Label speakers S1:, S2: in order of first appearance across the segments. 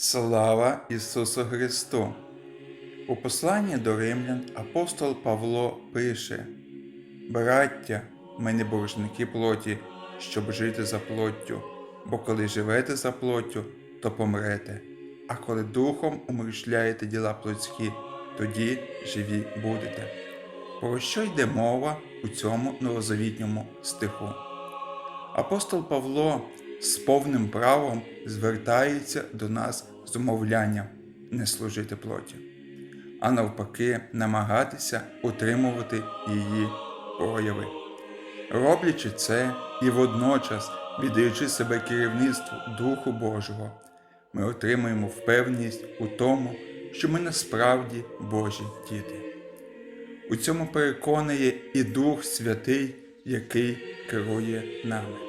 S1: Слава Ісусу Христу! У посланні до римлян апостол Павло пише: Браття, ми не боржники плоті, щоб жити за плоттю, бо коли живете за плоттю, то помрете, а коли духом умершляєте діла плотські, тоді живі будете. Про що йде мова у цьому новозавітньому стиху? Апостол Павло з повним правом звертається до нас з умовлянням не служити плоті, а навпаки, намагатися утримувати її прояви. Роблячи це і водночас віддаючи себе керівництву Духу Божого, ми отримуємо впевненість у тому, що ми насправді Божі діти. У цьому переконує і Дух Святий, який керує нами.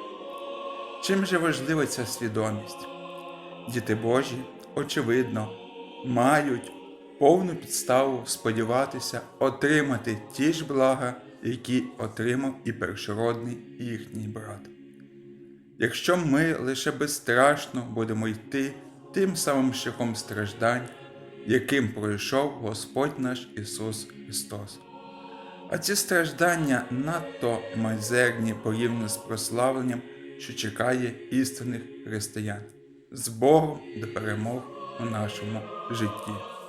S1: Чим же важлива ця свідомість? Діти Божі, очевидно, мають повну підставу сподіватися отримати ті ж блага, які отримав і першородний їхній брат. Якщо ми лише безстрашно будемо йти тим самим шляхом страждань, яким пройшов Господь наш Ісус Христос. А ці страждання надто майзерні порівняно з прославленням, що чекає істинних християн з Богом до перемог у нашому житті.